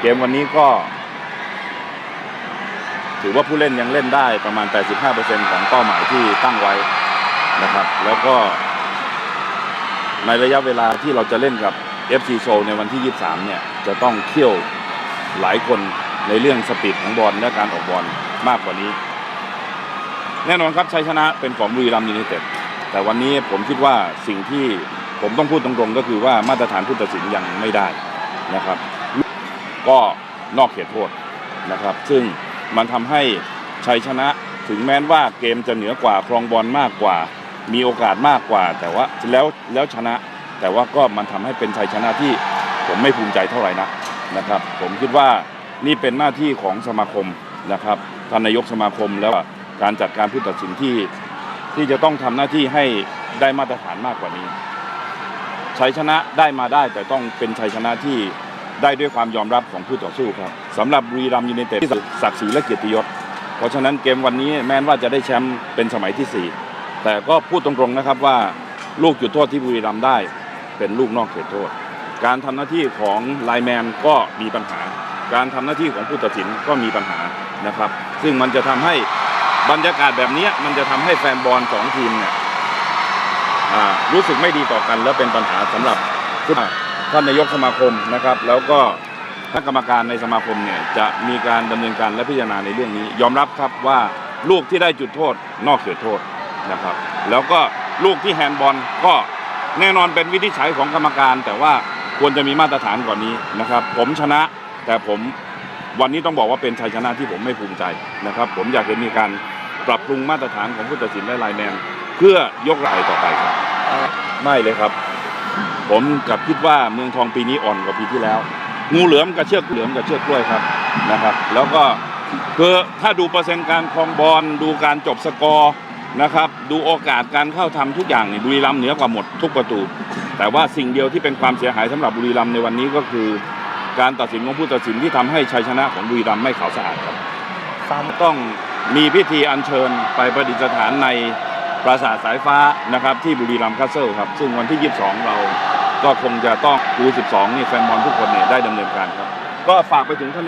เกมวันนี้ก็ ถือว่าผู้เล่นยังเล่นได้ประมาณ 85%ของเป้าหมายที่ตั้งไว้นะครับ แล้วก็ ในระยะเวลาที่เราจะเล่นกับ FC s o ในวันที่ 23 เนี่ย จะต้องเคี่ยวหลายคนในเรื่องสปีดของบอลและการออกบอลมากกว่านี้ แน่นอนครับชัยชนะเป็นของบุรีรัมย์ยูไนเต็ดแต่วันนี้ผมคิดว่าสิ่งที่ผมต้องพูดตรงๆ ก็คือว่ามาตรฐานผู้ตัดสินยังไม่ได้นะครับ ก็นอกเขตโทษนะครับ ซึ่งมันทำให้ชัยชนะถึงแม้ว่าเกมจะเหนือกว่าครองบอลมากกว่า มีโอกาสมากกว่า แต่ว่าแล้วแล้วชนะ แต่ว่าก็มันทำให้เป็นชัยชนะที่ผมไม่ภูมิใจเท่าไหร่นักนะครับ ผมคิดว่านี่เป็นหน้าที่ของสมาคมนะครับท่านนายกสมาคมแล้วการจัดการผู้ตัดสินที่ที่จะต้องทำหน้าที่ให้ได้มาตรฐานมากกว่านี้ชัยชนะได้มาได้แต่ต้องเป็นชัยชนะที่ ได้ด้วยความยอมรับของผู้ต่อสู้ครับสำหรับบุรีรัมย์ยูไนเต็ดที่ศักดิ์ศรีและเกียรติยศ เพราะฉะนั้นเกมวันนี้แม้ว่าจะได้แชมป์เป็นสมัยที่ 4 แต่ก็พูดตรงๆนะครับว่าลูกจุดโทษที่บุรีรัมย์ได้ เป็นลูกนอกเขตโทษ การทำหน้าที่ของไลแมนก็มีปัญหา การทำหน้าที่ของผู้ตัดสินก็มีปัญหานะครับ ซึ่งมันจะทำให้บรรยากาศแบบนี้มันจะทำให้แฟนบอลสองทีมเนี่ยรู้สึกไม่ดีต่อกันและเป็นปัญหาสำหรับ ท่านนายกสมาคมนะครับ แล้วก็ท่านกรรมการในสมาคมเนี่ยจะมีการดำเนินการและพิจารณาในเรื่องนี้ ยอมรับครับว่าลูกที่ได้จุดโทษนอกเขตโทษนะครับ แล้วก็ลูกที่แฮนด์บอลก็แน่นอนเป็นวิธีใช้ของกรรมการ แต่ว่าควรจะมีมาตรฐานกว่านี้นะครับ ผมชนะแต่ผมวันนี้ต้องบอกว่าเป็นชัยชนะที่ผมไม่ภูมิใจนะครับ ผมอยากเห็นมีการปรับปรุงมาตรฐานของผู้ตัดสินและลน์แมนเพื่อยกรายต่อไปครับ ไม่เลยครับ ผมกับคิดว่าเมืองทองปีนี้อ่อนกว่าปีที่แล้ว งูเหลือมกับเชือกเหลือมกับเชือกกล้วยครับนะครับ แล้วก็คือถ้าดูเปอร์เซ็นต์การครองบอลดูการจบสกอร์นะครับดูโอกาสการเข้าทำทุกอย่างนี่บุรีรัมย์เหนือกว่าหมดทุกประตู แต่ว่าสิ่งเดียวที่เป็นความเสียหายสำหรับบุรีรัมย์ในวันนี้ก็คือ การตัดสินของผู้ตัดสินที่ทำให้ชัยชนะของบุรีรัมย์ไม่ขาวสะอาดครับต้องมีพิธีอัญเชิญไปประดิษฐานในปราสาทสายฟ้านะครับที่บุรีรัมย์คาสเซิลครับ ซึ่งวันที่ 22 เรา ก็คงจะต้องดู12 นี่แฟนบอลทุกคนเนี่ยได้ดำเนินการครับ ก็ฝากไปถึงท่าน